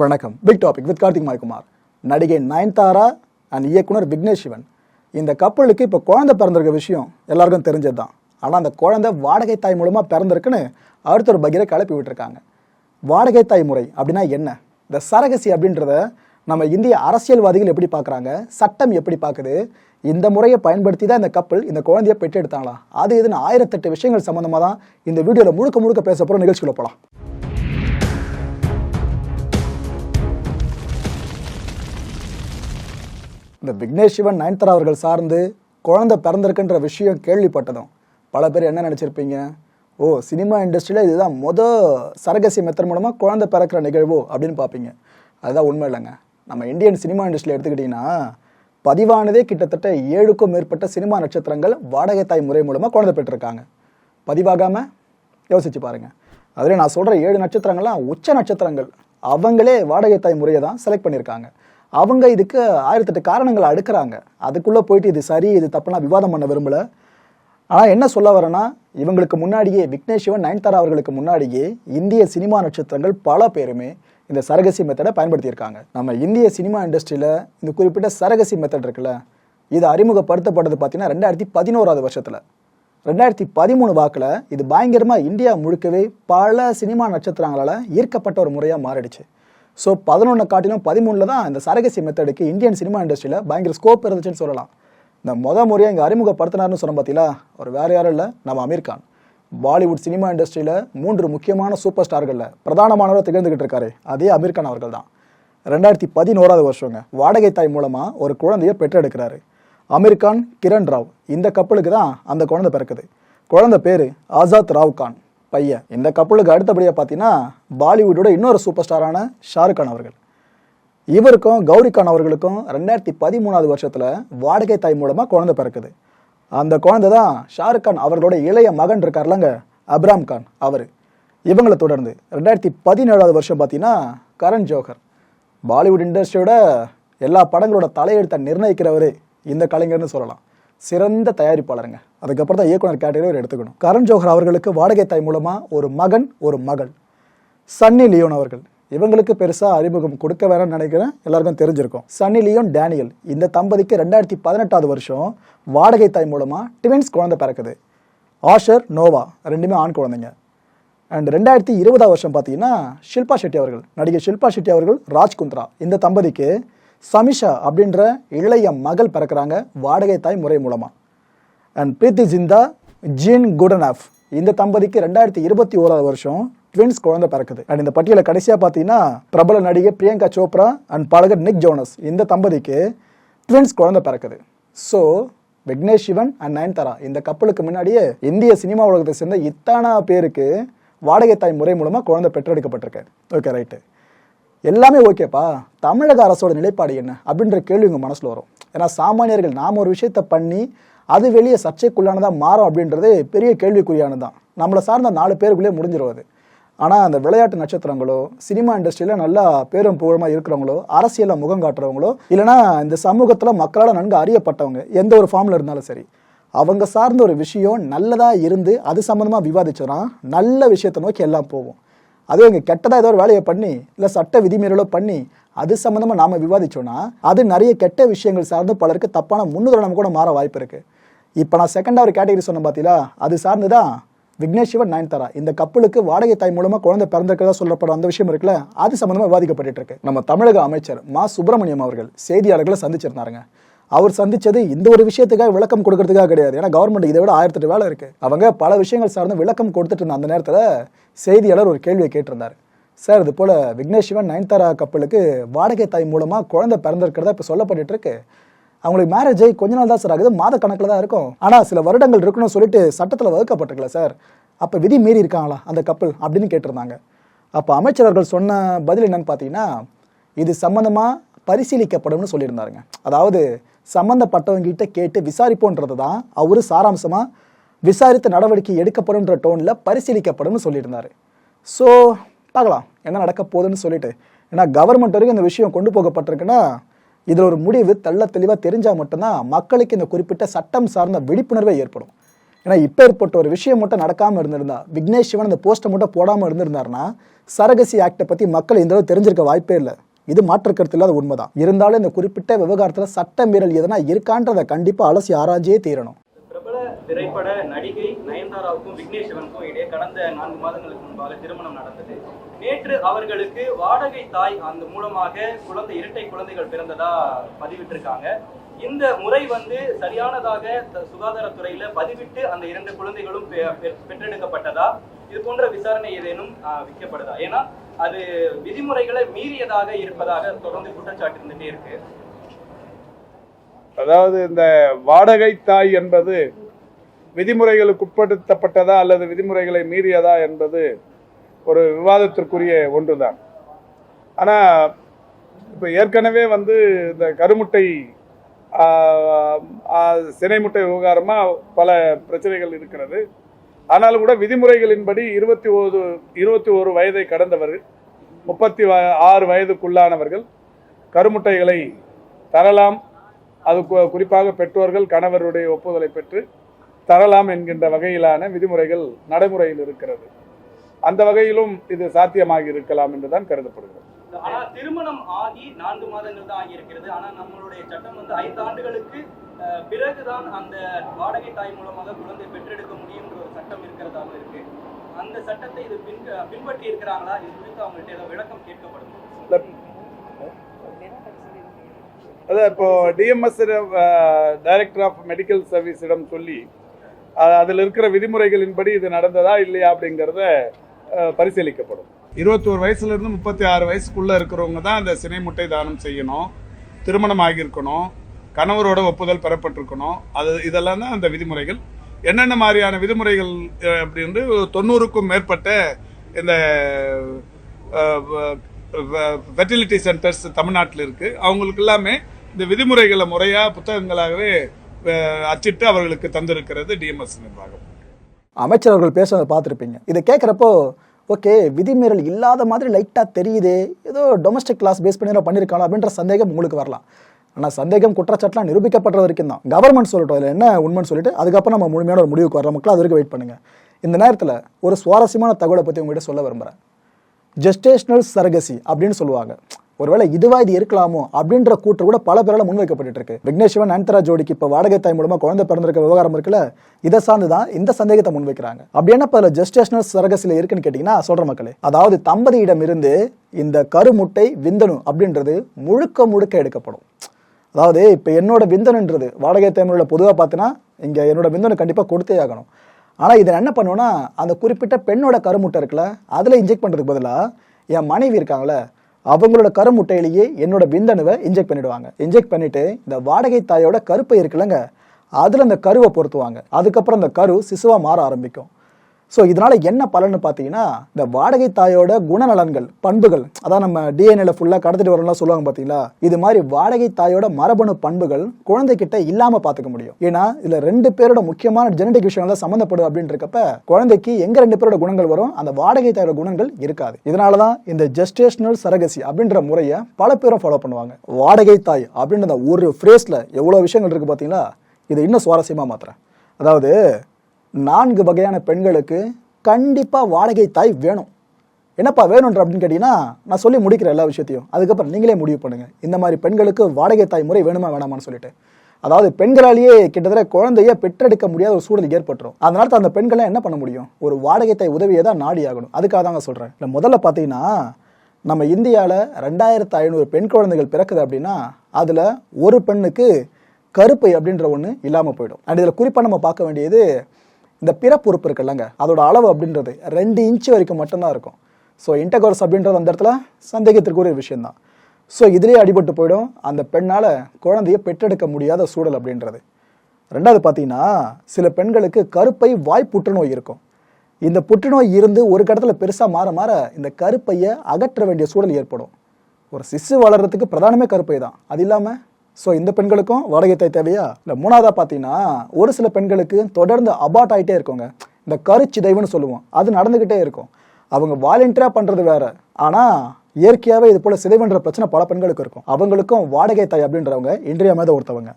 வணக்கம். Big topic with Karthik Maikumar. நடிகை Nayanthara and இயக்குனர் விக்னேஷ் சிவன். இந்த கப்பலுக்கு இப்போ குழந்தை பிறந்திருக்க விஷயம் எல்லாருக்கும் தெரிஞ்சது தான் ஆனால் அந்த குழந்தை வாடகை தாய் மூலமாக பிறந்திருக்குன்னு அடுத்த ஒரு பகிரை கிளப்பி விட்டுருக்காங்க. வாடகை தாய் முறை அப்படின்னா என்ன? இந்த சரகசி அப்படின்றத நம்ம இந்திய அரசியல்வாதிகள் எப்படி பார்க்குறாங்க? சட்டம் எப்படி பார்க்குது? இந்த முறையை பயன்படுத்தி தான் இந்த கப்பல் இந்த குழந்தையை பெற்றெடுத்தாங்களா? அது இதுன்னு ஆயிரத்தெட்டு விஷயங்கள் சம்மந்தமாக தான் இந்த வீடியோவில் முழுக்க முழுக்க பேச போகிற நிகழ்ச்சிக்குள்ள போகலாம் இந்த விக்னேஷ் சிவன் நயன்தாரா அவர்கள் சார்ந்து குழந்தை பிறந்திருக்குன்ற விஷயம் கேள்விப்பட்டதும். பல பேர் என்ன நினச்சிருப்பீங்க? ஓ சினிமா இண்டஸ்ட்ரியில் இதுதான் மொத சரகசி மெத்தட் மூலமாக குழந்தை பிறக்கிற நிகழ்வோ அப்படின்னு பார்ப்பீங்க. அதுதான் உண்மை இல்லைங்க. நம்ம இந்தியன் சினிமா இண்டஸ்ட்ரியில் எடுத்துக்கிட்டிங்கன்னா பதிவானதே கிட்டத்தட்ட ஏழுக்கும் மேற்பட்ட சினிமா நட்சத்திரங்கள் வாடகை தாய் முறை மூலமாக குழந்தை பெற்றிருக்காங்க. பதிவாகாமல் யோசிச்சு பாருங்கள் அதில் நான் சொல்கிற ஏழு நட்சத்திரங்கள்லாம் உச்ச நட்சத்திரங்கள். அவங்களே வாடகை தாய் முறையை தான் செலக்ட் பண்ணியிருக்காங்க. அவங்க இதுக்கு ஆயிரத்தெட்டு காரணங்களை அடுக்கிறாங்க. அதுக்குள்ளே போயிட்டு இது சரி இது தப்புனா விவாதம் பண்ண விரும்பல. ஆனால் என்ன சொல்ல வரேன்னா இவங்களுக்கு முன்னாடியே விக்னேஷ் சிவன் நயன்தாரா அவர்களுக்கு முன்னாடியே இந்திய சினிமா நட்சத்திரங்கள் பல பேருமே இந்த சரகசி மெத்தடை பயன்படுத்தியிருக்காங்க. நம்ம இந்திய சினிமா இண்டஸ்ட்ரியில் இந்த குறிப்பிட்ட சரகசி மெத்தட் இருக்குல்ல இது அறிமுகப்படுத்தப்பட்டது பார்த்தீங்கன்னா ரெண்டாயிரத்தி பதினோராவது வருஷத்தில். ரெண்டாயிரத்தி பதிமூணு வாக்கில் இது பயங்கரமாக இந்தியா முழுக்கவே பல சினிமா நட்சத்திரங்களால் ஈர்க்கப்பட்ட ஒரு முறையாக மாறிடுச்சு. ஸோ பதினொன்று காட்டிலும் பதிமூணில் தான் இந்த சரகசி மெத்தடுக்கு இந்தியன் சினிமா இண்டஸ்ட்ரியில் பயங்கர ஸ்கோப் இருந்துச்சுன்னு சொல்லலாம். இந்த முத முறையாக இங்கே அறிமுகப்படுத்தினார்னு சொன்ன பார்த்தீங்களா அவர் வேறு யாரும் இல்லை நம்ம அமீர் கான். பாலிவுட் சினிமா இண்டஸ்ட்ரியில் மூன்று முக்கியமான சூப்பர் ஸ்டார்களில் பிரதானமானவரை திகழ்ந்துக்கிட்டு இருக்காரு. அதே அமீர் கான் அவர்கள் தான். ரெண்டாயிரத்தி பதினோராவது வருஷங்க. வாடகை தாய் மூலமாக ஒரு குழந்தையை பெற்றெடுக்கிறாரு. அமீர் கான் கிரண் ராவ் இந்த கப்பலுக்கு தான் அந்த குழந்தை பிறக்குது. குழந்தை பேர் ஆசாத் ராவ் கான். பையன். இந்த கப்பலுக்கு அடுத்தபடியாக பார்த்தீங்கன்னா பாலிவுட்டோட இன்னொரு சூப்பர் ஸ்டாரான ஷாருக் கான் அவர்கள். இவருக்கும் கௌரி கான் அவர்களுக்கும் ரெண்டாயிரத்தி பதிமூணாவது வருஷத்தில் வாடகை தாய் மூலமாக குழந்தை பிறக்குது. அந்த குழந்தை தான் ஷாருக் கான் அவர்களோட இளைய மகன் இருக்கார்லங்க அப்ராம் கான் அவர். இவங்களை தொடர்ந்து ரெண்டாயிரத்தி பதினேழாவது வருஷம் பார்த்தீங்கன்னா கரண் ஜோஹர் பாலிவுட் இண்டஸ்ட்ரியோட எல்லா படங்களோட தலையெழுத்தை நிர்ணயிக்கிறவரே இந்த கலைஞர்னு சொல்லலாம். சிறந்த தயாரிப்பாளருங்க. அதுக்கப்புறம் தான் இயக்குனர் கேட்டகரி எடுத்துக்கணும். கரண் ஜோஹர் அவர்களுக்கு வாடகை தாய் மூலமாக ஒரு மகன் ஒரு மகள். சன்னி லியோன் அவர்கள். இவங்களுக்கு பெருசாக அறிமுகம் கொடுக்க வேணாம்னு நினைக்கிறேன். எல்லாருக்கும் தெரிஞ்சிருக்கும். சன்னி லியோன் டேனியல் இந்த தம்பதிக்கு ரெண்டாயிரத்தி பதினெட்டாவது வருஷம். வாடகை தாய் மூலமாக டிவின்ஸ் குழந்தை பிறக்குது. ஆஷர் நோவா ரெண்டுமே ஆண் குழந்தைங்க. அண்ட் ரெண்டாயிரத்தி இருபதாம் வருஷம் பார்த்தீங்கன்னா ஷில்பா ஷெட்டி அவர்கள். நடிகை ஷில்பா ஷெட்டி அவர்கள் ராஜ் குந்த்ரா இந்த தம்பதிக்கு சமிஷா அப்படின்ற இளைய மகள் பிறக்கிறாங்க வாடகை தாய் முறை மூலமாக and Preity Zinta Gene Goodenough. இந்த தம்பதிக்கு ரெண்டாயிரத்தி இருபத்தி ஓராவது வருஷம். ட்வின்ஸ் குழந்தை பிறக்குது. அண்ட் இந்த பட்டியலை கடைசியாக பார்த்தீங்கன்னா பிரபல நடிகை பிரியங்கா சோப்ரா அண்ட் பாடகர் நிக் ஜோனஸ். இந்த தம்பதிக்கு ட்வின்ஸ் குழந்தை பிறக்குது. ஸோ விக்னேஷ் சிவன் அண்ட் நயன்தாரா இந்த கப்பலுக்கு முன்னாடியே இந்திய சினிமா உலகத்தை சேர்ந்த இத்தனா பேருக்கு வாடகை தாய் முறை மூலமாக குழந்தை பெற்றெடுக்கப்பட்டிருக்கு ஓகே ரைட்டு எல்லாமே ஓகேப்பா தமிழக அரசோட நிலைப்பாடு என்ன? அப்படின்ற கேள்வி உங்கள் மனசில் வரும். ஏன்னா சாமானியர்கள் நாம் ஒரு விஷயத்தை பண்ணி அது வெளியே சர்ச்சைக்குள்ளானதாக மாறும் அப்படின்றது பெரிய கேள்விக்குறியானது தான் நம்மளை சார்ந்த நாலு பேருக்குள்ளே முடிஞ்சிருவது ஆனால் அந்த விளையாட்டு நட்சத்திரங்களோ சினிமா இண்டஸ்ட்ரியில் நல்லா பேரும் புகழமாக இருக்கிறவங்களோ அரசியலில் முகம் காட்டுறவங்களோ இல்லைனா இந்த சமூகத்தில் மக்களால் நன்கு அறியப்பட்டவங்க எந்த ஒரு ஃபார்மில் இருந்தாலும் சரி அவங்க சார்ந்த ஒரு விஷயம் நல்லதாக இருந்து அது சம்மந்தமாக விவாதிச்சோன்னா நல்ல விஷயத்தை நோக்கி எல்லாம் போவோம். அதுவும் இங்கே கெட்டதாக ஏதோ ஒரு வேலையை பண்ணி இல்லை சட்ட விதிமீறலோ பண்ணி அது சம்மந்தமாக நாம் விவாதிச்சோன்னா அது நிறைய கெட்ட விஷயங்கள் சார்ந்து பலருக்கு தப்பான முன்னுதாரணம் கூட மாற வாய்ப்பு இருக்குது இப்போ நான் செகண்டாக ஒரு கேட்டகரி சொன்னேன் பார்த்தீங்களா அது சார்ந்து தான் விக்னேஷ் சிவன் நயன்தாரா இந்த கப்பலுக்கு வாடகை தாய் மூலமாக குழந்தை பிறந்திருக்கிறதா சொல்லப்படும் அந்த விஷயம் இருக்குல்ல அது சம்பந்தமா விவாதிக்கப்பட்டு இருக்கு. நம்ம தமிழக அமைச்சர் மா. சுப்பிரமணியம் அவர்கள் செய்தியாளர்களை சந்திச்சிருந்தாருங்க. அவர் சந்திச்சது இந்த ஒரு விஷயத்துக்காக விளக்கம் கொடுக்கறதுக்காக கிடையாது. ஏன்னா கவர்மெண்ட் இதை விட ஆயிரத்தெட்டு வேலை இருக்கு. அவங்க பல விஷயங்கள் சார்ந்து விளக்கம் கொடுத்துட்டு இருந்த அந்த நேரத்தில் செய்தியாளர் ஒரு கேள்வியை கேட்டிருந்தார். சார் இது போல விக்னேஷ் சிவன் நயன்தாரா கப்பலுக்கு வாடகை தாய் மூலமாக குழந்தை பிறந்திருக்கிறதா இப்போ சொல்லப்பட்டு இருக்கு. அவங்களுக்கு மேரேஜ் ஆகி கொஞ்ச நாள் தான் சார் ஆகுது. மாத கணக்கில் தான் இருக்கும். ஆனால் சில வருடங்கள் இருக்கணும்னு சொல்லிட்டு சட்டத்தில் வகுக்கப்பட்டிருக்கல சார் அப்போ விதி மீறி இருக்காங்களா அந்த கப்பல் அப்படின்னு கேட்டிருந்தாங்க. அப்போ அமைச்சரவர்கள் சொன்ன பதில் என்னன்னு பார்த்தீங்கன்னா இது சம்மந்தமாக பரிசீலிக்கப்படும்னு சொல்லியிருந்தாருங்க. அதாவது சம்மந்தப்பட்டவங்ககிட்ட கேட்டு விசாரிப்போன்றது தான் அவர் சாராம்சமாக விசாரித்த நடவடிக்கை எடுக்கப்படும்ன்ற டோனில் பரிசீலிக்கப்படும்னு சொல்லியிருந்தாரு. ஸோ பார்க்கலாம் என்ன நடக்க போகுதுன்னு சொல்லிட்டு. ஏன்னா கவர்மெண்ட் வரைக்கும் இந்த விஷயம் கொண்டு போகப்பட்டிருக்குன்னா இதில் ஒரு முடிவு தெள்ள தெளிவாக தெரிஞ்சால் மட்டும்தான் மக்களுக்கு இந்த குறிப்பிட்ட சட்டம் சார்ந்த விழிப்புணர்வே ஏற்படும். ஏன்னா இப்போ ஏற்பட்ட ஒரு விஷயம் மட்டும் நடக்காமல் இருந்திருந்தா விக்னேஷ் சிவன் அந்த போஸ்ட்டை மட்டும் போடாமல் இருந்திருந்தாருன்னா சரகசி ஆக்டை பற்றி மக்கள் இந்த அளவு தெரிஞ்சிருக்க வாய்ப்பே இல்லை. இது மாற்று கருத்து இல்லாத உண்மைதான். இருந்தாலும் இந்த குறிப்பிட்ட விவகாரத்தில் சட்ட மீறல் எதனா இருக்கான்றதை கண்டிப்பாக அலசி ஆராய்ச்சியே தீரணும். திரைப்பட நடிகை நயன்தாராவுக்கும் விக்னேஷ் சிவனுக்கும் இடையே கடந்த நான்கு மாதங்களுக்கு முன்பாக திருமணம் நடந்தது. நேற்று அவர்களுக்கு வாடகை தாய் அந்த மூலமாக குழந்தை இரட்டை குழந்தைகள் பிறந்ததா பதிவிட்டிருக்காங்க. இந்த முறை வந்து சரியானதாக சுகாதாரத்துறையில பதிவிட்டு அந்த இரண்டு குழந்தைகளும் பெ- பெ- பெற்றெடுக்கப்பட்டதா இது போன்ற விசாரணை ஏதேனும் விற்கப்படுதா? ஏன்னா அது விதிமுறைகளை மீறியதாக இருப்பதாக தொடர்ந்து குற்றச்சாட்டு இருந்துட்டே இருக்கு. அதாவது இந்த வாடகை தாய் என்பது விதிமுறைகளுக்கு உட்படுத்தப்பட்டதா அல்லது விதிமுறைகளை மீறியதா என்பது ஒரு விவாதத்திற்குரிய ஒன்று தான் ஆனால் இப்போ ஏற்கனவே வந்து இந்த கருமுட்டை சினை முட்டை விவகாரமாக பல பிரச்சனைகள் இருக்கிறது. ஆனாலும் கூட விதிமுறைகளின்படி இருபத்தி ஒரு இருபத்தி ஒரு வயதை கடந்தவர்கள் முப்பத்தி வ- ஆறு வயதுக்குள்ளானவர்கள் கருமுட்டைகளை தரலாம். அது குறிப்பாக பெற்றோர்கள் கணவருடைய ஒப்புதலை பெற்று தரலாம் என்கின்ற வகையிலான விதிமுறைகள் நடைமுறையில் இருக்கிறது. அந்த வகையிலும் இது சாத்தியமாகி இருக்கலாம் என்றுதான் கருதப்படுகிறது. ஆனா திருமணம் ஆகி நான்கு மாதங்கள் தான் ஆகியிருக்கிறது. ஆனா நம்மளுடைய சட்டம் வந்து ஐந்து ஆண்டுகளுக்கு பிறகுதான் அந்த வாடகை தாய் மூலமாக குழந்தை பெற்றெடுக்க முடியும்ன்ற ஒரு சட்டம் இருக்கிறதாக இருக்கு. அந்த சட்டத்தை இது பின் பின்பற்றி இருக்கிறாங்களா இது குறித்து அவங்கள்ட்ட ஏதோ விளக்கம் கேட்கப்படும். அதான் இப்போ டிஎம்எஸ் டைரக்டர் ஆஃப் மெடிக்கல் சர்வீஸிடம் சொல்லி அதில் இருக்கிற விதிமுறைகளின்படி இது நடந்ததா இல்லையா அப்படிங்கிறத பரிசீலிக்கப்படும். இருபத்தோரு வயசுலேருந்து முப்பத்தி ஆறு வயசுக்குள்ளே இருக்கிறவங்க தான் அந்த சினை முட்டை தானம் செய்யணும் திருமணம் ஆகியிருக்கணும் கணவரோட ஒப்புதல் பெறப்பட்டிருக்கணும். அது இதெல்லாம் தான் அந்த விதிமுறைகள். என்னென்ன மாதிரியான விதிமுறைகள் அப்படின்னு தொண்ணூறுக்கும் மேற்பட்ட இந்த ஃபெர்டிலிட்டி சென்டர்ஸ் தமிழ்நாட்டில் இருக்குது அவங்களுக்கு எல்லாமே இந்த விதிமுறைகளை முறையாக புத்தகங்களாகவே அச்சிட்டு அவர்களுக்கு தந்திருக்கிறது டிஎம்எஸ் நிர்வாகம். அமைச்சர் அவர்கள் பேசுறதை பார்த்துருப்பீங்க. இதை கேட்குறப்போ ஓகே விதிமீறல் இல்லாத மாதிரி லைட்டாக தெரியுதே ஏதோ டொமஸ்டிக் கிளாஸ் பேஸ் பண்ணி பண்ணியிருக்காங்க அப்படின்ற சந்தேகம் உங்களுக்கு வரலாம். ஆனால் சந்தேகம் குற்றச்சாட்டுலாம் நிரூபிக்கப்படுற வரைக்கும் தான் கவர்மெண்ட் சொல்லட்டும் அதில் என்ன உண்மைன்னு சொல்லிட்டு அதுக்கப்புறம் நம்ம முழுமையான ஒரு முடிவுக்கு வர மக்கள் அது வரைக்கும் வெயிட் பண்ணுங்கள் இந்த நேரத்தில் ஒரு சுவாரஸ்யமான தகவலை பற்றி உங்ககிட்ட சொல்ல விரும்புகிறேன் ஜெஸ்டேஷனல் சரகசி அப்படின்னு சொல்லுவாங்க. ஒருவேளை இதுவா இது இருக்கலாமோ அப்படின்ற கூற்று கூட பல பேரால முன்வைக்கப்பட்டு இருக்கு விக்னேஷ் சிவன் ஜோடிக்கு இப்ப வாடகை தாய் மூலமா குழந்தை பிறந்திருக்க விவகாரம் இருக்குல்ல? இதை சார்ந்து தான் இந்த சந்தேகத்தை முன்வைக்கிறாங்க. அப்படி என்ன பல ஜஸ்டேஷனல் சரகசில இருக்குன்னு கேட்டீங்கன்னா சொல்ற மக்களே. அதாவது தம்பதியிடம் இருந்து இந்த கருமுட்டை விந்தனு அப்படின்றது முழுக்க முழுக்க எடுக்கப்படும். அதாவது இப்போ என்னோட விந்தனுன்றது வாடகை தேர்தலில் பொதுவாக பார்த்தீங்கன்னா இங்கே என்னோட விந்தனை கண்டிப்பாக கொடுத்தே ஆகணும். ஆனால் இதை என்ன பண்ணுவேன்னா அந்த குறிப்பிட்ட பெண்ணோட கருமுட்டை இருக்குல்ல அதில் இன்ஜெக்ட் பண்ணுறதுக்கு பதிலாக என் மனைவி இருக்காங்களே அவங்களோட கருமுட்டையிலேயே என்னோட விந்தணுவை இன்ஜெக்ட் பண்ணிடுவாங்க. இன்ஜெக்ட் பண்ணிட்டு இந்த வாடகை தாயோட கருப்பை இருக்குல்லங்க அதில் அந்த கருவை பொருத்துவாங்க. அதுக்கப்புறம் அந்த கரு சிசுவாக மாற ஆரம்பிக்கும். ஸோ இதனால் என்ன பலன்னு பார்த்தீங்கன்னா இந்த வாடகை தாயோட குணநலன்கள் பண்புகள் அதான் நம்ம டிஎன்ஏல ஃபுல்லாக கடத்திட்டு வரோம்லாம் சொல்லுவாங்க பார்த்தீங்களா? இது மாதிரி வாடகை தாயோட மரபணு பண்புகள் குழந்தைகிட்ட இல்லாமல் பார்த்துக்க முடியும். ஏன்னா இதில் ரெண்டு பேரோட முக்கியமான ஜெனடிக் விஷயங்கள் சம்மந்தப்படும் அப்படின்றக்கப்ப குழந்தைக்கு எங்கே ரெண்டு பேரோட குணங்கள் வரும்? அந்த வாடகை தாயோட குணங்கள் இருக்காது. இதனால தான் இந்த ஜெஸ்டேஷனல் சரகசி அப்படின்ற முறையை பல பேரும் ஃபாலோ பண்ணுவாங்க. வாடகை தாய் அப்படின்ற ஒரு ஃப்ரேஸில் எவ்வளோ விஷயங்கள் இருக்குது பார்த்தீங்களா? இதை இன்னும் சுவாரஸ்யமாக மாத்திரேன் அதாவது நான்கு வகையான பெண்களுக்கு கண்டிப்பாக வாடகை தாய் வேணும். என்னப்பா வேணுன்ற அப்படின்னு கேட்டிங்கன்னா நான் சொல்லி முடிக்கிறேன் எல்லா விஷயத்தையும். அதுக்கப்புறம் நீங்களே முடிவு பண்ணுங்கள் இந்த மாதிரி பெண்களுக்கு வாடகை தாய் முறை வேணுமா வேணாமான்னு சொல்லிட்டு. அதாவது பெண்களாலேயே கிட்டத்தட்ட குழந்தைய பெற்றெடுக்க முடியாத ஒரு சூழல் ஏற்பட்டுரும். அதனால தான் அந்த பெண்களை என்ன பண்ண முடியும்? ஒரு வாடகை தாய் உதவியை தான் நாடி ஆகணும். அதுக்காக தாங்க சொல்கிறேன் இல்லை முதல்ல பார்த்தீங்கன்னா நம்ம இந்தியாவில் ரெண்டாயிரத்து ஐநூறு பெண் குழந்தைகள் பிறக்குது அப்படின்னா அதில் ஒரு பெண்ணுக்கு கருப்பை அப்படின்ற ஒன்று இல்லாமல் போயிடும். அண்ட் இதில் குறிப்பாக நம்ம பார்க்க வேண்டியது இந்த பிறப்புறுப்பு இருக்குல்லங்க. அதோட அளவு அப்படின்றது ரெண்டு இன்ச்சு வரைக்கும் மட்டும்தான் இருக்கும். ஸோ இன்டகோர்ஸ் அப்படின்றது அந்த இடத்துல சந்தேகத்திற்குரிய விஷயம்தான். ஸோ இதுலேயே அடிபட்டு போயிடும். அந்த பெண்ணால் குழந்தைய பெற்றெடுக்க முடியாத சூழல் அப்படின்றது. ரெண்டாவது பார்த்தீங்கன்னா சில பெண்களுக்கு கருப்பை வாய் புற்றுநோய் இருக்கும். இந்த புற்றுநோய் இருந்து ஒரு கடத்தில் பெருசாக மாற மாற இந்த கருப்பையை அகற்ற வேண்டிய சூழல் ஏற்படும். ஒரு சிசு வளர்கிறதுக்கு பிரதானமே கருப்பை தான் அது இல்லாமல் ஸோ இந்த பெண்களுக்கும் வாடகை தாய் தேவையா? இல்லை மூணாவதாக பார்த்தீங்கன்னா ஒரு சில பெண்களுக்கு தொடர்ந்து அபார்ட் ஆகிட்டே இருக்குங்க. இந்த கருச்சிதைவுன்னு சொல்லுவோம். அது நடந்துக்கிட்டே இருக்கும். அவங்க வாலண்டியராக பண்ணுறது வேற. ஆனால் இயற்கையாகவே இது போல் சிதைவுன்ற பிரச்சனை பல பெண்களுக்கு இருக்கும். அவங்களுக்கும் வாடகை தாய் அப்படின்றவங்க இன்றியமையாத ஒருத்தவங்க.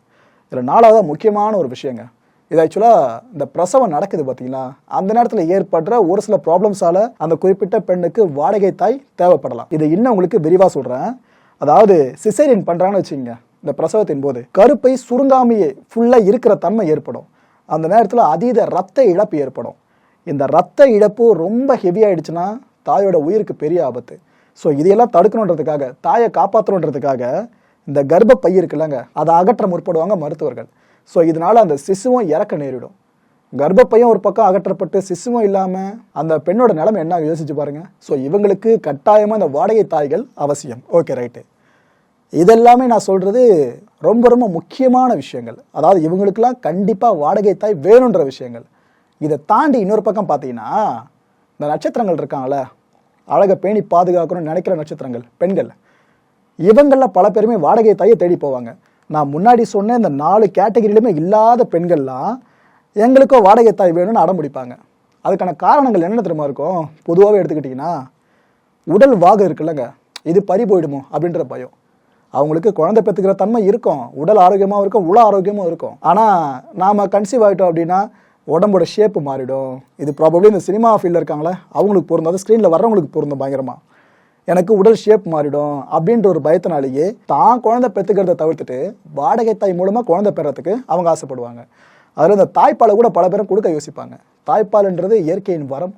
இதில் நாலாவது முக்கியமான ஒரு விஷயங்க. இது ஆக்சுவலாக இந்த பிரசவம் நடக்குது பார்த்தீங்களா அந்த நேரத்தில் ஏற்படுற ஒரு சில ப்ராப்ளம்ஸால அந்த குறிப்பிட்ட பெண்ணுக்கு வாடகை தாய் தேவைப்படலாம். இதை இன்னும் உங்களுக்கு விரிவாக சொல்கிறேன் அதாவது சிசேரியன் பண்ணுறாங்கன்னு வச்சுக்கோங்க. இந்த பிரசவத்தின் போது கருப்பை சுருங்காமையே ஃபுல்லாக இருக்கிற தன்மை ஏற்படும். அந்த நேரத்தில் அதீத ரத்த இழப்பு ஏற்படும். இந்த ரத்த இழப்பு ரொம்ப ஹெவியாயிடுச்சுன்னா தாயோட உயிருக்கு பெரிய ஆபத்து. ஸோ இதையெல்லாம் தடுக்கணுன்றதுக்காக தாயை காப்பாற்றணுன்றதுக்காக இந்த கர்ப்பப்பை இருக்குல்லங்க அதை அகற்ற முற்படுவாங்க மருத்துவர்கள். ஸோ இதனால் அந்த சிசுவும் இறக்க நேரிடும். கர்ப்பப்பையும் ஒரு பக்கம் அகற்றப்பட்டு சிசுவும் இல்லாமல் அந்த பெண்ணோட நிலைமை என்ன யோசிச்சு பாருங்க. ஸோ இவங்களுக்கு கட்டாயமாக இந்த வாடகை தாய்கள் அவசியம். ஓகே ரைட்டு இதெல்லாமே நான் சொல்கிறது ரொம்ப ரொம்ப முக்கியமான விஷயங்கள். அதாவது இவங்களுக்கெல்லாம் கண்டிப்பாக வாடகை தாய் வேணுன்ற விஷயங்கள். இதை தாண்டி இன்னொரு பக்கம் பார்த்தீங்கன்னா இந்த நட்சத்திரங்கள் இருக்காங்கள அழகை பேணி பாதுகாக்கணும்னு நினைக்கிற நட்சத்திரங்கள் பெண்கள். இவங்களில் பல பேருமே வாடகை தாயை தேடி போவாங்க. நான் முன்னாடி சொன்ன இந்த நாலு கேட்டகரியிலுமே இல்லாத பெண்கள்லாம் எங்களுக்கோ வாடகை தாய் வேணும்னு அடம்பிடிப்பாங்க அதுக்கான காரணங்கள் என்ன தெரியுமா இருக்கும்? பொதுவாகவே எடுத்துக்கிட்டிங்கன்னா உடல் வாகு இருக்குல்லங்க. இது பறி போயிடுமோ அப்படின்ற பயம். அவங்களுக்கு குழந்தை பெற்றுக்கிற தன்மை இருக்கும். உடல் ஆரோக்கியமாகவும் இருக்கும் உள ஆரோக்கியமும் இருக்கும். ஆனால் நாம் கன்சீவ் ஆகிட்டோம் அப்படின்னா உடம்போட ஷேப்பு மாறிடும். இது ப்ராபப்ளி இந்த சினிமா ஃபீல்டில் இருக்காங்களே அவங்களுக்கு பொருந்தும். அது ஸ்க்ரீனில் வர்றவங்களுக்கு பொருந்தும் பயங்கரமாக எனக்கு உடல் ஷேப் மாறிடும் அப்படின்ற ஒரு பயத்தினாலேயே தான் குழந்தை பெற்றுக்கிறத தவிர்த்துட்டு வாடகை தாய் மூலமாக குழந்தை பெறத்துக்கு அவங்க ஆசைப்படுவாங்க. அதில் இந்த தாய்ப்பாலை கூட பல பேரும் கொடுக்க யோசிப்பாங்க. தாய்ப்பால்ன்றது இயற்கையின் வரம்.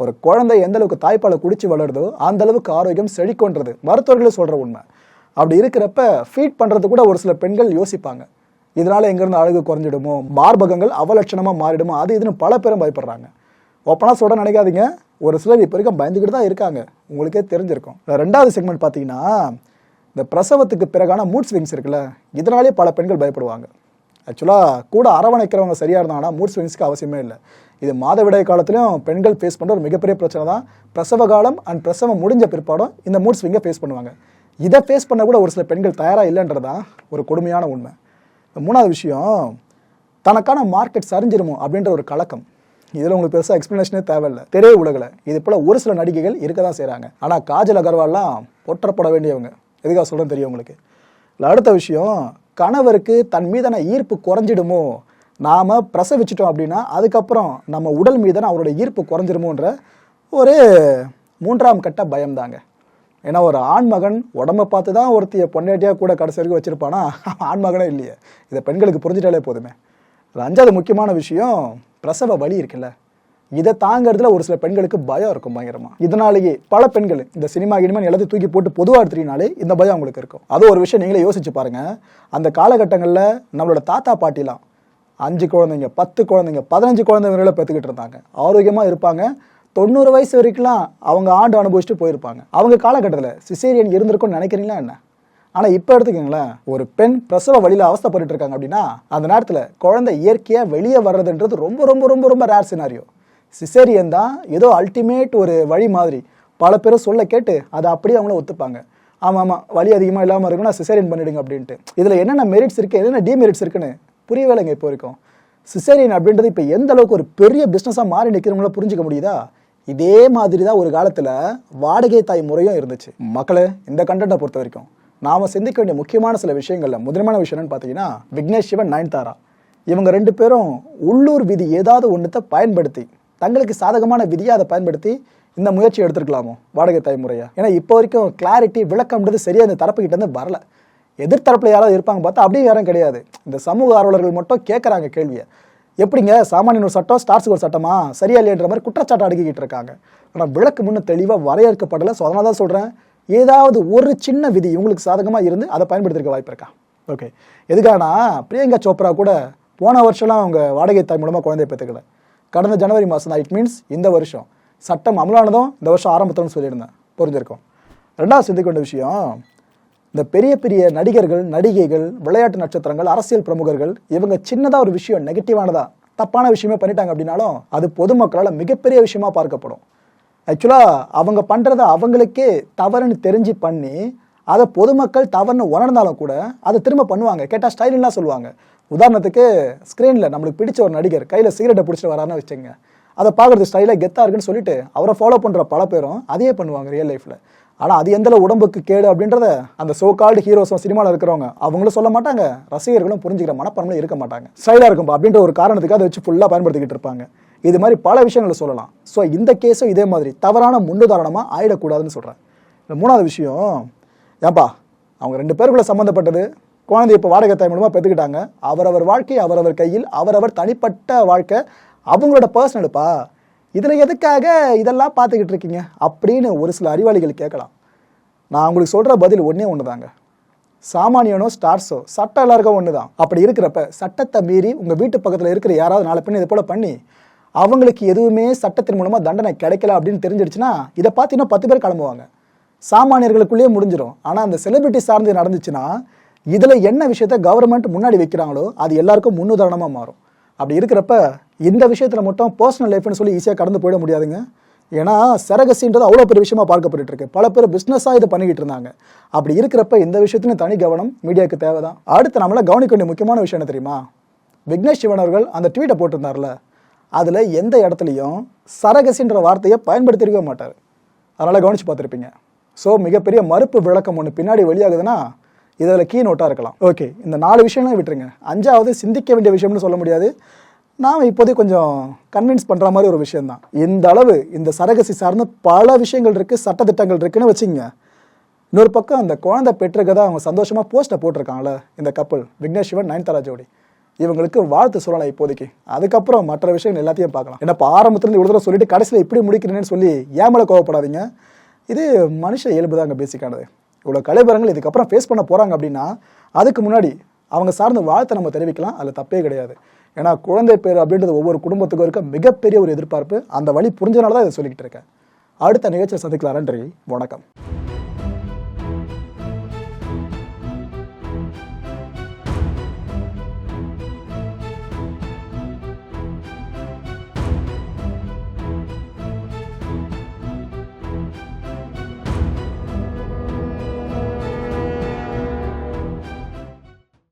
ஒரு குழந்தை எந்த அளவுக்கு தாய்ப்பாலை குடிச்சு வளருதோ அந்த அளவுக்கு ஆரோக்கியம் செழிக்கொன்றது மருத்துவர்களே சொல்கிற உண்மை. அப்படி இருக்கிறப்ப ஃபீட் பண்ணுறது கூட ஒரு சில பெண்கள் யோசிப்பாங்க. இதனால் எங்கேருந்து அழகு குறைஞ்சிடுமோ? மார்பகங்கள் அவலட்சணமாக மாறிடுமோ? அது இதுன்னு பல பேரும் பயப்படுறாங்க. ஓப்பனாக சொல்ல நினைக்காதீங்க. ஒரு சிலர் இப்போ வரைக்கும் பயந்துக்கிட்டு தான் இருக்காங்க. உங்களுக்கே தெரிஞ்சிருக்கும். ரெண்டாவது செக்மெண்ட் பார்த்தீங்கன்னா இந்த பிரசவத்துக்கு பிறகான மூட் ஸ்விங்ஸ் இருக்குல்ல இதனாலே பல பெண்கள் பயப்படுவாங்க. ஆக்சுவலாக கூட அரவணைக்கிறவங்க சரியாக இருந்தாங்கன்னா மூட் ஸ்விங்ஸ்க்கு அவசியமே இல்லை. இது மாதவிடாய் காலத்திலையும் பெண்கள் ஃபேஸ் பண்ணுற ஒரு மிகப்பெரிய பிரச்சனை தான். பிரசவ காலம் அண்ட் பிரசவம் முடிஞ்ச பிற்பாடும் இந்த மூட் ஸ்விங்கை ஃபேஸ் பண்ணுவாங்க. இதை ஃபேஸ் பண்ண கூட ஒரு சில பெண்கள் தயாராக இல்லைன்றதான் ஒரு கொடுமையான உண்மை. மூணாவது விஷயம் தனக்கான மார்க்கெட் சரிஞ்சிருமோ அப்படின்ற ஒரு கலக்கம். இதில் உங்களுக்கு பெருசாக எக்ஸ்ப்ளனேஷனே தேவையில்லை. தெரிய உலகில். இது போல் ஒரு சில நடிகைகள் இருக்க தான் செய்கிறாங்க ஆனால் காஜல் அகர்வால்லாம் போற்றப்பட வேண்டியவங்க. எதுக்காக சொல்கிறது தெரியும் உங்களுக்கு. இல்லை அடுத்த விஷயம் கணவருக்கு தன் மீதான ஈர்ப்பு குறைஞ்சிடுமோ? நாம் பிரசவிச்சிட்டோம் அப்படின்னா அதுக்கப்புறம் நம்ம உடல் மீதான அவரோட ஈர்ப்பு குறைஞ்சிருமோன்ற ஒரு மூன்றாம் கட்ட பயம்தாங்க. ஏன்னா ஒரு ஆண்மகன் உடம்ப பார்த்து தான் ஒருத்திய பொண்டாட்டியாக கூட கடைசி வரைக்கும் வச்சுருப்பானா? ஆண்மகனே இல்லையே. இதை பெண்களுக்கு புரிஞ்சிட்டாலே போதுமே. அஞ்சாவது முக்கியமான விஷயம் பிரசவ வலி இருக்குல்ல. இதை தாங்கிறதுல ஒரு சில பெண்களுக்கு பயம் இருக்கும் பயங்கரமா. இதனாலேயே பல பெண்கள் இந்த சினிமா இனிமேல் எல்லாத்தையும் தூக்கி போட்டு பொதுவாக எடுத்துட்டீங்கனாலே இந்த பயம் அவங்களுக்கு இருக்கும். அது ஒரு விஷயம் நீங்களே யோசிச்சு பாருங்க. அந்த காலகட்டங்களில் நம்மளோட தாத்தா பாட்டிலாம் அஞ்சு குழந்தைங்க பத்து குழந்தைங்க பதினஞ்சு குழந்தைங்களை பெற்றுக்கிட்டு இருந்தாங்க. ஆரோக்கியமாக இருப்பாங்க. தொண்ணூறு வயசு வரைக்கும்லாம் அவங்க ஆண்டு அனுபவிச்சுட்டு போயிருப்பாங்க. அவங்க காலகட்டத்தில் சிசேரியன் இருந்திருக்கும்னு நினைக்கிறீங்களா என்ன? ஆனால் இப்போ எடுத்துக்கோங்களேன் ஒரு பெண் பிரசவ வழியில் அவஸ்தப்பட்டு இருக்காங்க அப்படின்னா அந்த நேரத்தில் குழந்தை இயற்கையாக வெளியே வர்றதுன்றது ரொம்ப ரொம்ப ரொம்ப ரொம்ப ரேர் சினாரியோ சிசேரியன் தான் ஏதோ அல்டிமேட் ஒரு வழி மாதிரி. பல பேரும் சொல்ல கேட்டு அதை அப்படியே அவங்கள ஒத்துப்பாங்க. ஆமாம் ஆமாம் வலி அதிகமாக இல்லாமல் இருக்குன்னா சிசேரியன் பண்ணிடுங்க அப்படின்ட்டு. இதில் என்னென்ன மெரிட்ஸ் இருக்குது என்னென்ன டிமெரிட்ஸ் இருக்குன்னு புரிய வேலைங்க இப்போ இருக்கும் சிசேரியன் அப்படின்றது இப்போ எந்த அளவுக்கு ஒரு பெரிய பிஸ்னஸாக மாறி நிற்கிறவங்கள புரிஞ்சுக்க முடியுதா? இதே மாதிரி தான் ஒரு காலத்தில் வாடகை தாய் முறையும் இருந்துச்சு. மக்களே இந்த கண்டென்ட்டை பொறுத்த வரைக்கும் நாம் சிந்திக்க வேண்டிய முக்கியமான சில விஷயங்களில் முதன்மையான விஷயம் என்னன்னு பார்த்தீங்கன்னா விக்னேஷ் சிவன் நயன்தாரா. இவங்க ரெண்டு பேரும் உள்ளூர் விதி ஏதாவது ஒன்றத்தை பயன்படுத்தி தங்களுக்கு சாதகமான விதியை அதை பயன்படுத்தி இந்த முயற்சி எடுத்துருக்கலாமோ வாடகை தாய் முறையாக ஏன்னா இப்போ வரைக்கும் கிளாரிட்டி விளக்கம்ன்றது சரியாக இந்த தரப்புக்கிட்டேருந்து கிட்ட வரல. எதிர்த்தரப்பில் யாராவது இருப்பாங்க பார்த்தா அப்படியே யாரும் கிடையாது. இந்த சமூக ஆர்வலர்கள் மட்டும் கேட்குறாங்க கேள்வியை. எப்படிங்க? சாமானியன் ஒரு சட்டம் ஸ்டார்ஸுக்கு ஒரு சட்டமா? சரியா இல்லைன்ற மாதிரி குற்றச்சாட்டு அடுக்கிக்கிட்டு இருக்காங்க. ஆனால் விளக்கு முன்ன தெளிவாக வரையறுக்கப்படலை. ஸோ அதனால தான் சொல்கிறேன் ஏதாவது ஒரு சின்ன விதி உங்களுக்கு சாதகமாக இருந்து அதை பயன்படுத்திருக்க வாய்ப்பு இருக்கா? ஓகே எதுக்கானா பிரியங்கா சோப்ரா கூட போன வருஷம்லாம் அவங்க வாடகை தாய் மூலமாக குழந்தைய பெற்றுக்கல. கடந்த ஜனவரி மாதம் தான். இட் மீன்ஸ் இந்த வருஷம். சட்டம் அமலானதும் இந்த வருஷம் ஆரம்பத்தோன்னு சொல்லியிருந்தேன். புரிஞ்சிருக்கும். ரெண்டாவது சிந்திக்க வேண்டிய விஷயம் இந்த பெரிய பெரிய நடிகர்கள் நடிகைகள் விளையாட்டு நட்சத்திரங்கள் அரசியல் பிரமுகர்கள் இவங்க சின்னதாக ஒரு விஷயம் நெகட்டிவானதா தப்பான விஷயமே பண்ணிட்டாங்க அப்படின்னாலும் அது பொதுமக்களால் மிகப்பெரிய விஷயமா பார்க்கப்படும். ஆக்சுவலாக அவங்க பண்ணுறத அவங்களுக்கே தவறுன்னு தெரிஞ்சு பண்ணி அதை பொதுமக்கள் தவறுன்னு உணர்ந்தாலும் கூட அதை திரும்ப பண்ணுவாங்க. கேட்டால் ஸ்டைல்லாம் சொல்லுவாங்க. உதாரணத்துக்கு ஸ்க்ரீனில் நம்மளுக்கு பிடிச்ச ஒரு நடிகர் கையில் சிகரெட்டை பிடிச்சிட்டு வரான்னு வச்சுங்க அதை பார்க்குறது ஸ்டைலாக கெத்தாக இருக்குன்னு சொல்லிட்டு அவரை ஃபாலோ பண்ணுற பல பேரும் அதையே பண்ணுவாங்க ரியல் லைஃப்பில் ஆனால் அது எந்த உடம்புக்கு கேடு அப்படின்றத அந்த சோ கால்டு ஹீரோஸும் சினிமாவில் இருக்கிறவங்க அவங்களும் சொல்ல மாட்டாங்க. ரசிகர்களும் புரிஞ்சுக்கிற மனப்பான்மையில் இருக்க மாட்டாங்க. ஸ்டைலாக இருக்கும் அப்படின்ற ஒரு காரணத்துக்கு அதை வச்சு ஃபுல்லாக பயன்படுத்திக்கிட்டு இருப்பாங்க. இது மாதிரி பல விஷயங்களை சொல்லலாம். ஸோ இந்த கேஸும் இதே மாதிரி. தவறான முன்னுதாரணமாக ஆயிடக்கூடாதுன்னு சொல்கிறேன் இந்த மூணாவது விஷயம் ஏன்பா அவங்க ரெண்டு பேருக்குள்ள சம்மந்தப்பட்டது குழந்தை இப்போ வாடகை தாய் மூலமாக பெற்றுக்கிட்டாங்க அவரவர் வாழ்க்கை அவரவர் கையில் அவரவர் தனிப்பட்ட வாழ்க்கை. அவங்களோட பர்சனலுப்பா இதில் எதுக்காக இதெல்லாம் பார்த்துக்கிட்டு இருக்கீங்க அப்படின்னு ஒரு சில அறிவாளிகள் கேட்கலாம். நான் உங்களுக்கு சொல்கிற பதில் ஒன்றே ஒன்று தாங்க. சாமானியனோ ஸ்டார்ஸோ சட்டம் எல்லாருக்கும் ஒன்று தான். அப்படி இருக்கிறப்ப சட்டத்தை மீறி உங்கள் வீட்டு பக்கத்தில் இருக்கிற யாராவது நாலு பெண் இதை போல் பண்ணி அவங்களுக்கு எதுவுமே சட்டத்தின் மூலமாக தண்டனை கிடைக்கல அப்படின்னு தெரிஞ்சிடுச்சுன்னா இதை பார்த்து இன்னும் பத்து பேர் கிளம்புவாங்க. சாமானியர்களுக்குள்ளேயே முடிஞ்சிடும் ஆனால் அந்த செலிபிரிட்டி சார்ந்து நடந்துச்சுன்னா இதில் என்ன விஷயத்த கவர்மெண்ட் முன்னாடி வைக்கிறாங்களோ அது எல்லாருக்கும் முன்னுதாரணமாக மாறும். அப்படி இருக்கிறப்ப இந்த விஷயத்தில் மட்டும் பர்சனல் லைஃப்னு சொல்லி ஈஸியாக கடந்து போயிட முடியாதுங்க. ஏன்னா சரகசின்றது அவ்வளோ பெரிய விஷயமா பார்க்கப்பட்டு இருக்கு. பல பேர் பிஸ்னஸாக இது பண்ணிக்கிட்டு இருந்தாங்க. அப்படி இருக்கிறப்ப இந்த விஷயத்துலையும் தனி கவனம் மீடியாவுக்கு தேவை தான் அடுத்து நம்மள கவனிக்க வேண்டிய முக்கியமான விஷயம் என்ன தெரியுமா? விக்னேஷ் சிவன் அவர்கள் அந்த ட்வீட்டை போட்டிருந்தார்ல. அதில் எந்த இடத்துலையும் சரகசின்ற வார்த்தையை பயன்படுத்தியிருக்க மாட்டார். அதனால் கவனித்து பார்த்துருப்பீங்க. ஸோ மிகப்பெரிய மறுப்பு விளக்கம் ஒன்று பின்னாடி வெளியாகுதுன்னா இதில் கீ நோட்டாக இருக்கலாம். ஓகே இந்த நாலு விஷயம்லாம் விட்டுருங்க. அஞ்சாவது சிந்திக்க வேண்டிய விஷயம்னு சொல்ல முடியாது. நாம் இப்போதைக்கு கொஞ்சம் கன்வின்ஸ் பண்ணுற மாதிரி ஒரு விஷயந்தான் இந்த அளவு இந்த சரகசி சார்ந்த பல விஷயங்கள் இருக்குது சட்டத்திட்டங்கள் இருக்குன்னு வச்சுங்க. இன்னொரு பக்கம் அந்த குழந்தை பெற்றிருக்கதை அவங்க சந்தோஷமாக போஸ்ட்டை போட்டிருக்காங்களே இந்த கப்பல் விக்னேஷ் சிவன் நயன்தாரா ஜோடி. இவங்களுக்கு வாழ்த்து சொல்லலாம் இப்போதைக்கு. அதுக்கப்புறம் மற்ற விஷயங்கள் எல்லாத்தையும் பார்க்கலாம். ஏன்னா இப்போ ஆரம்பத்துலேருந்து இவ்வளோ தூரம் சொல்லிட்டு கடைசியில் இப்படி முடிக்கிறேன்னு சொல்லி ஏமல கோவப்படாதீங்க? இது மனுஷ இயல்பு தாங்க பேசிக்கானது இவ்வளோ கலைபரங்கள் இதுக்கப்புறம் ஃபேஸ் பண்ண போகிறாங்க அப்படின்னா அதுக்கு முன்னாடி அவங்க சார்ந்த வாழ்த்தை நம்ம தெரிவிக்கலாம். அதில் தப்பே கிடையாது. ஏன்னா குழந்தை பேர் அப்படின்றது ஒவ்வொரு குடும்பத்துக்கும் இருக்க மிகப்பெரிய ஒரு எதிர்பார்ப்பு. அந்த வழி புரிஞ்சனால தான் இதை சொல்லிக்கிட்டு இருக்கேன். அடுத்த நிகழ்ச்சியை சந்திக்கலாம் நன்றி வணக்கம்.